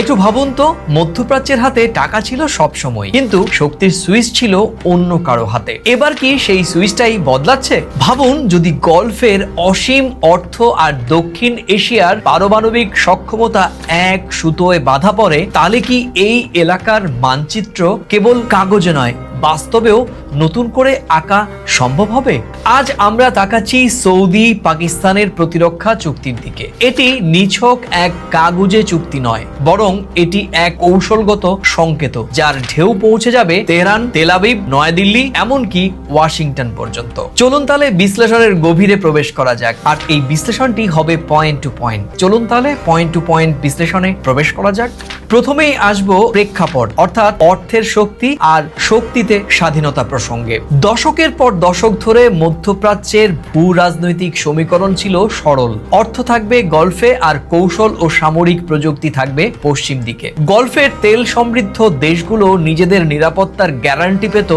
একটু ভাবুন তো, মধ্যপ্রাচ্যের হাতে টাকা ছিল সব সময় কিন্তু শক্তির সুইচ ছিল অন্য কারও হাতে। এবার কি সেই সুইচটাই বদলাচ্ছে? ভাবুন, যদি গল্ফের অসীম অর্থ আর দক্ষিণ এশিয়ার পারমাণবিক সক্ষমতা এক সুতোয় বাধা পড়ে, তাহলে কি এই এলাকার মানচিত্র কেবল কাগজে নয়, বাস্তবেও নতুন করে আঁকা সম্ভব হবে? আজ আমরা তাকাচ্ছি সৌদি পাকিস্তানের প্রতিরক্ষা চুক্তির দিকে। এটি নিছক এক কাগুজে চুক্তি নয়, বরং এটি এক কৌশলগত সংকেত যার ঢেউ পৌঁছে যাবে তেহরান তেলাবিব নয়াদিল্লি, এমনকি ওয়াশিংটন পর্যন্ত। চলুন তাহলে বিশ্লেষণের গভীরে প্রবেশ করা যাক। আর এই বিশ্লেষণটি হবে পয়েন্ট টু পয়েন্ট চলুন তাহলে পয়েন্ট টু পয়েন্ট বিশ্লেষণে প্রবেশ করা যাক। প্রথমেই আসব প্রেক্ষাপট, অর্থাৎ অর্থের শক্তি আর শক্তিতে স্বাধীনতা প্রসঙ্গে। দশকের পর দশক ধরে মধ্যপ্রাচ্যের ভূ রাজনৈতিক সমীকরণ ছিল সরল। অর্থ থাকবে গলফে আর কৌশল ও সামরিক প্রযুক্তি থাকবে পশ্চিম দিকে। গলফের তেল সমৃদ্ধ দেশগুলো নিজেদের নিরাপত্তার গ্যারান্টি পেত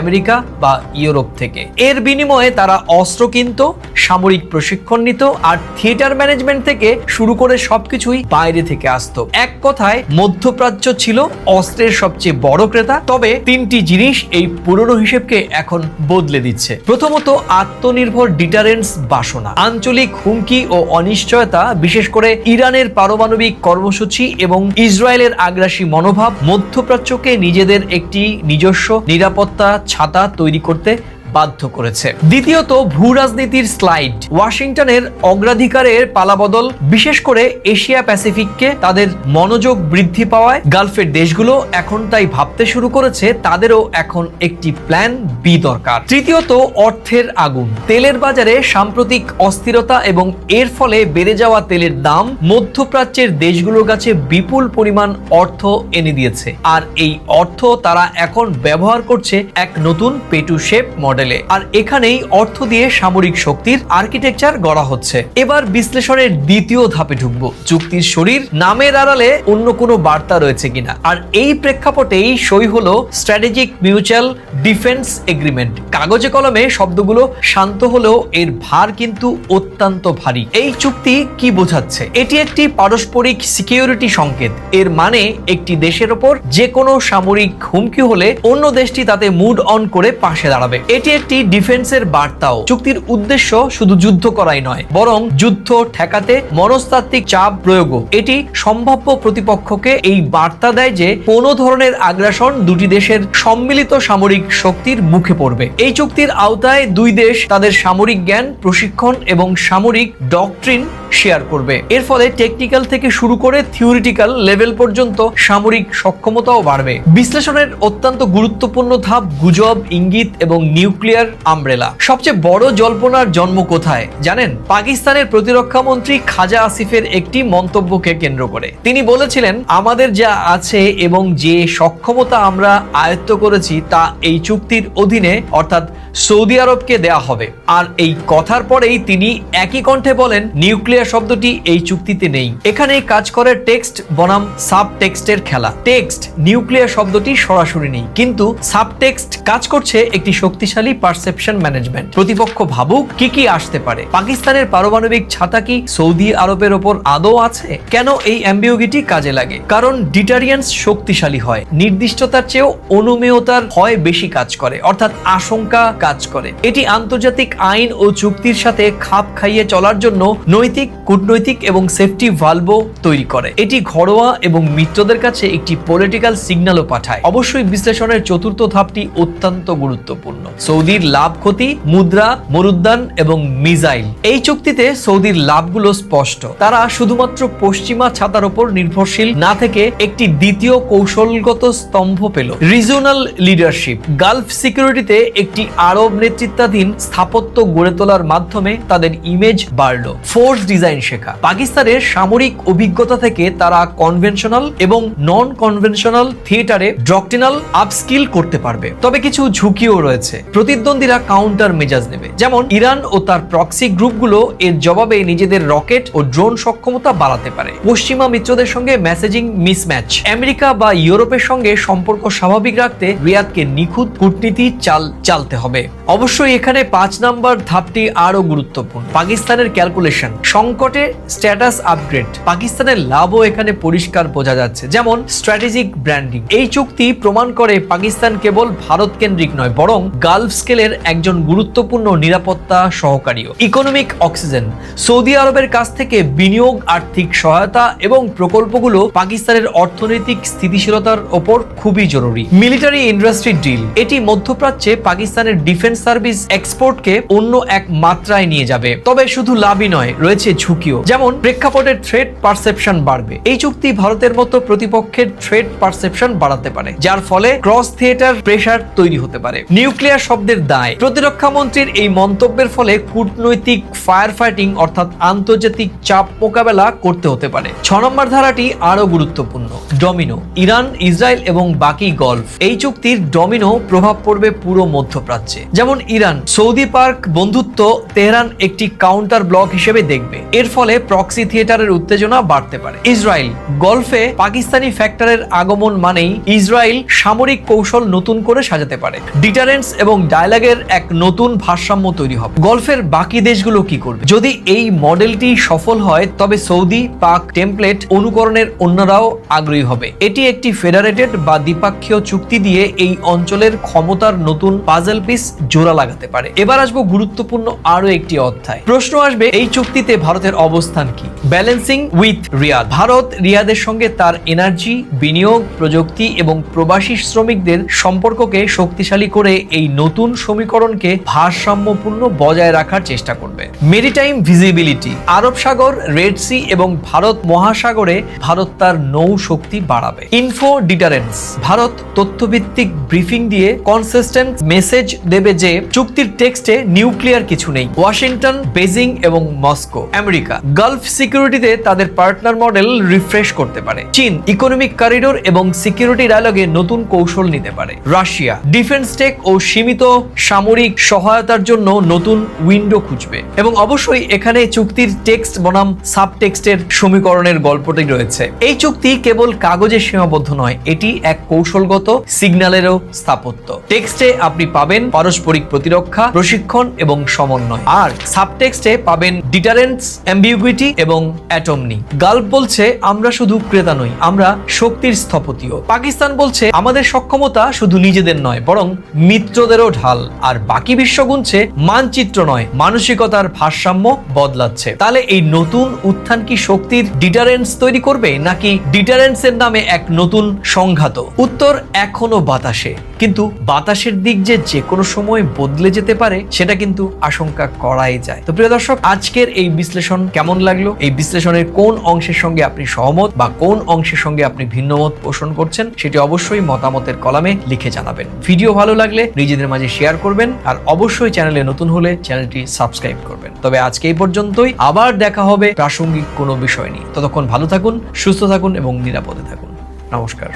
আমেরিকা বা ইউরোপ থেকে। এর বিনিময়ে তারা অস্ত্র কিনত, সামরিক প্রশিক্ষণ নিত আর থিয়েটার ম্যানেজমেন্ট থেকে শুরু করে সবকিছুই বাইরে থেকে আসতো। এক কথায়, মধ্যপ্রাচ্য ছিল অস্ত্রের সবচেয়ে বড় ক্রেতা। তবে তিনটি জিনিস এই পুরনো হিসেবকে এখন বদলে দিচ্ছে। প্রথমত আত্মনির্ভর ডিটারেন্স বাসনা, আঞ্চলিক হুমকি ও অনিশ্চয়তা, বিশেষ করে ইরানের পারমাণবিক কর্মসূচি এবং ইসরায়েলের আগ্রাসী মনোভাব, মধ্যপ্রাচ্যকে নিজেদের একটি নিজস্ব নিরাপত্তা ছাতা তৈরি করতে বাধ্য করেছে। দ্বিতীয়ত, ভূ রাজনীতির স্লাইড ওয়াশিংটনের অগ্রাধিকারের পালাবদল, বিশেষ করে এশিয়া প্যাসিফিককে তাদের মনোযোগ বৃদ্ধি পাওয়ায় গালফের দেশগুলো এখন তাই ভাবতে শুরু করেছে, তাদেরও এখন একটি প্ল্যান বি দরকার। তৃতীয়ত, অর্থের আগুন। তেলের বাজারে সাম্প্রতিক অস্থিরতা এবং এর ফলে বেড়ে যাওয়া তেলের দাম মধ্যপ্রাচ্যের দেশগুলোর কাছে বিপুল পরিমাণ অর্থ এনে দিয়েছে। আর এই অর্থ তারা এখন ব্যবহার করছে এক নতুন পেটু শেপ মডেলে আর এখানেই অর্থ দিয়ে সামরিক শক্তির আর্কিটেকচার গড়া হচ্ছে। এবার বিশ্লেষণের দ্বিতীয় ধাপে ঢুকবো। চুক্তির শরীর নামের আড়ালে অন্য কোনো বার্তা রয়েছে কিনা। আর এই প্রেক্ষাপটেই সই হলো স্ট্র্যাটেজিক মিউচুয়াল ডিফেন্স এগ্রিমেন্ট কাগজে কলমে শব্দগুলো শান্ত হলেও এর ভার কিন্তু অত্যন্ত ভারী। এই চুক্তি কি বোঝাচ্ছে? এটি একটি পারস্পরিক সিকিউরিটি সংকেত। এর মানে একটি দেশের ওপর যে কোনো সামরিক হুমকি হলে অন্য দেশটি তাতে মুড অন করে পাশে দাঁড়াবে। এটি একটি ডিফেন্সের বার্তাও। চুক্তির উদ্দেশ্য শুধু যুদ্ধ করাই নয়, বরং যুদ্ধ ঠেকাতে মনস্তাত্ত্বিক চাপ প্রয়োগও। এটি সম্ভাব্য প্রতিপক্ষকে এই বার্তা দেয় যে কোনো ধরনের আগ্রাসন দুটি দেশের সম্মিলিত সামরিক শক্তির মুখে পড়বে। এই চুক্তির আওতায় দুই দেশ তাদের সামরিক জ্ঞান, প্রশিক্ষণ এবং সামরিক ডকট্রিন শেয়ার করবে। এর ফলে টেকনিক্যাল থেকে শুরু করে থিওরিটিক্যাল লেভেল পর্যন্ত সামরিক সক্ষমতাও বাড়বে। বিশ্লেষণের অত্যন্ত গুরুত্বপূর্ণ ধাপ, গুজব, ইঙ্গিত এবং নিউক্লিয়ার আমব্রেলা। সবচেয়ে বড় জল্পনার জন্ম কোথায়? জানেন? পাকিস্তানের প্রতিরক্ষা মন্ত্রী খাজা আসিফের একটি মন্তব্যকে কেন্দ্র করে। তিনি বলেছিলেন, আমাদের যা আছে এবং যে সক্ষমতা আমরা আয়ত্ত করেছি তা এই চুক্তির অধীনে, অর্থাৎ সৌদি আরবকে দেয়া হবে। আর এই কথার পরেই তিনি একই কণ্ঠে বলেন, নিউক্লিয়ার শব্দটি এই চুক্তিতে নেই। এখানে কাজ করে টেক্সট বনাম সাব টেক্সটের খেলা। টেক্সট, নিউক্লিয়ার শব্দটি সরাসরি নেই। কিন্তু সাব টেক্সট কাজ করছে একটি শক্তিশালী পারসেপশন ম্যানেজমেন্ট প্রতিপক্ষ ভাবুক কি কি আসতে পারে। পাকিস্তানের পারমাণবিক ছাতা কি সৌদি আরবের ওপর আদৌ আছে? কেন এই অ্যাম্বিউগিটি কাজে লাগে? কারণ ডিটারিয়েন্স শক্তিশালী হয়। নির্দিষ্টতার চেয়েও অনুমেয়তার ভয় বেশি কাজ করে। অর্থাৎ আশঙ্কা কাজ করে। এটি আন্তর্জাতিক আইন ও চুক্তির সাথে খাপ খাইয়ে চলার জন্য নৈতিক, কূটনৈতিক এবং সেফটি ভালভও তৈরি করে। এটি ঘরোয়া এবং মিত্রদের কাছে একটি পলিটিক্যাল সিগন্যালও পাঠায়। অবশ্যই বিশ্লেষণের চতুর্থ ধাপটি অত্যন্ত গুরুত্বপূর্ণ। সৌদির লাভ ক্ষতি, মুদ্রা মরুদ্যান এবং মিসাইল এই চুক্তিতে সৌদির লাভগুলো স্পষ্ট। তারা শুধুমাত্র পশ্চিমা ছাতার উপর নির্ভরশীল, না থেকে একটি দ্বিতীয় কৌশলগত স্তম্ভ পেল। রিজনাল লিডারশিপ গালফ সিকিউরিটিতে একটি আরব নেতৃত্বাধীন স্থাপত্য গড়ে তোলার মাধ্যমে তাদের ইমেজ বাড়লো। ফোর্স ডিজাইন শেখা। পাকিস্তানের সামরিক অভিজ্ঞতা থেকে তারা কনভেনশনাল এবং নন কনভেনশনাল থিয়েটারে ডক্টিনাল আপস্কিল করতে পারবে। তবে কিছু ঝুঁকিও রয়েছে। প্রতিদ্বন্দ্বীরা কাউন্টার মেজাজ নেবে। যেমন, ইরান ও তার প্রক্সি গ্রুপগুলো এর জবাবে নিজেদের রকেট ও ড্রোন সক্ষমতা বাড়াতে পারে। পশ্চিমা মিত্রদের সঙ্গে মেসেজিং মিসম্যাচ আমেরিকা বা ইউরোপের সঙ্গে সম্পর্ক স্বাভাবিক রাখতে রিয়াদকে নিখুঁত কূটনীতি চাল, চালতে হবে। অবশ্যই এখানে পাঁচ নাম্বার ধাপটি আরও গুরুত্বপূর্ণ। পাকিস্তানের ক্যালকুলেশন সংকটে স্ট্যাটাস আপগ্রেড পাকিস্তানের লাভও এখানে পরিষ্কার বোঝা যাচ্ছে। যেমন স্ট্র্যাটেজিক ব্র্যান্ডিং এই চুক্তি প্রমাণ করে পাকিস্তান কেবল ভারত কেন্দ্রিক নয়, বরং গালফ স্কেলের একজন গুরুত্বপূর্ণ নিরাপত্তা সহকারীও। ইকোনমিক অক্সিজেন, সৌদি আরবের কাছ থেকে বিনিয়োগ, আর্থিক সহায়তা এবং প্রকল্পগুলো পাকিস্তানের অর্থনৈতিক স্থিতিশীলতার ওপর খুবই জরুরি। মিলিটারি ইন্ডাস্ট্রি ডিল, এটি মধ্যপ্রাচ্যে পাকিস্তানের ডিফেন্স সার্ভিস এক্সপোর্টকে অন্য এক মাত্রায় নিয়ে যাবে। তবে শুধু লাভই নয়, রয়েছে ঝুঁকিও। যেমন প্রেক্ষাপটের থ্রেড পারসেপশন বাড়বে। এই চুক্তি ভারতের মতো প্রতিপক্ষের থ্রেড পারসেপশন বাড়াতে পারে, যার ফলে ক্রস থিয়েটার প্রেশার তৈরি হতে পারে। নিউক্লিয়ার শব্দের দায়। প্রতিরক্ষা মন্ত্রীর এই মন্তব্যের ফলে কূটনৈতিক ফায়ার ফাইটিং অর্থাৎ আন্তর্জাতিক চাপ মোকাবেলা করতে হতে পারে। ছ নম্বর ধারাটি আরও গুরুত্বপূর্ণ। ডমিনো, ইরান, ইসরায়েল এবং বাকি গল্ফ। এই চুক্তির ডমিনো প্রভাব পড়বে পুরো মধ্যপ্রাচ্যে। যেমন ইরান, সৌদি পার্ক বন্ধুত্ব তেহরান একটি কাউন্টার ব্লক হিসেবে দেখবে। এর ফলে প্রক্সি থিয়েটারের উত্তেজনা বাড়তে পারে। ইসরায়েল, গল্ফে পাকিস্তানি ফ্যাক্টরের আগমন মানেই ইসরায়েল সামরিক কৌশল নতুন করে সাজাতে পারে। ডিটারেন্স এবং ডায়ালগের এক নতুন ভারসাম্য তৈরি হবে। গল্ফের বাকি দেশগুলো কি করবে? যদি এই মডেলটি সফল হয়, তবে সৌদি পাক টেমপ্লেট অনুকরণের অন্যরাও আগ্রহী হবে। এটি একটি ফেডারেটেড বা দ্বিপাক্ষীয় চুক্তি দিয়ে এই অঞ্চলের ক্ষমতার নতুন পাজল পিস জোড়া লাগাতে পারে। এবার আসব গুরুত্বপূর্ণ আরও একটি অধ্যায়। প্রশ্ন আসবে, এই চুক্তিতে ভারতের অবস্থান কি? Balancing with Riyad. ভারত রিয়াদের সঙ্গে তার এনার্জি, বিনিয়োগ, প্রযুক্তি এবং প্রবাসী শ্রমিকদের সম্পর্ককে শক্তিশালী করে এই নতুন সমীকরণকে ভারসাম্যপূর্ণ বজায় রাখার চেষ্টা করবে। মেরিটাইম ভিজিবিলিটি, আরব সাগর, রেড সি এবং ভারত মহাসাগরে ভারত তার নৌ শক্তি বাড়াবে। ইনফো ডিটারেন্স ভারত তথ্যভিত্তিক ব্রিফিং দিয়ে কনসিস্টেন্ট মেসেজ দেবে যে চুক্তির টেক্সটে নিউক্লিয়ার কিছু নেই। ওয়াশিংটন, বেজিং এবং মস্কো, আমেরিকা, গালফ সিকিউরিটিতে তাদের পার্টনার মডেল রিফ্রেশ করতে পারে। চীন ইকোনমিক করিডোর এবং সিকিউরিটি ডায়ালগে নতুন কৌশল নিতে পারে। রাশিয়া ডিফেন্স টেক ও সীমিত সামরিক সহায়তার জন্য নতুন উইন্ডো খুঁজবে। এবং অবশ্যই এখানে চুক্তির টেক্সট বনাম সাব টেক্সটের সমীকরণের গল্পটি রয়েছে। এই চুক্তি কেবল কাগজে সীমাবদ্ধ নয়, এটি এক কৌশলগত সিগন্যালেরও স্থাপত্য। টেক্সটে আপনি পাবেন পারস্পরিক প্রতিরক্ষা, প্রশিক্ষণ এবং সমন্বয়। আর সাবটেক্সটে পাবেন ডিটারেন্স অ্যাম্বিগুইটি এবং অ্যাটমনি গাল্প বলছে, আমরা শুধু ক্রেতা নই, আমরা শক্তির স্থপতিও। পাকিস্তান বলছে, আমাদের সক্ষমতা শুধু নিজেদের নয়, বরং মিত্রদেরও ঢাল। আর বাকি বিশ্ব গুনছে, মানচিত্র নয়, মানসিকতার ভারসাম্য বদলাচ্ছে। তাহলে এই নতুন উত্থান কি শক্তির ডিটারেন্স তৈরি করবে, নাকি ডিটারেন্সের নামে এক নতুন সংঘাত? উত্তর, এখনও বাতাসে। কিন্তু বাতাসের দিক যে যে কোনো সময় বদলে যেতে পারে, সেটা কিন্তু আশঙ্কা করাই যায়। তো প্রিয় দর্শক, আজকের এই বিশ্লেষণ কেমন লাগল? এই বিশ্লেষণের কোন অংশের সঙ্গে আপনি সহমত বা কোন অংশের সঙ্গে আপনি ভিন্নমত পোষণ করছেন, সেটি অবশ্যই মতামতের কলামে লিখে জানাবেন। ভিডিও ভালো লাগলে নিজেদের মাঝে শেয়ার করবেন আর অবশ্যই চ্যানেলে নতুন হলে চ্যানেলটি সাবস্ক্রাইব করবেন। তবে আজকে এই পর্যন্তই। আবার দেখা হবে প্রাসঙ্গিক কোনো বিষয় নিয়ে। ততক্ষণ ভালো থাকুন, সুস্থ থাকুন এবং নিরাপদে থাকুন। নমস্কার।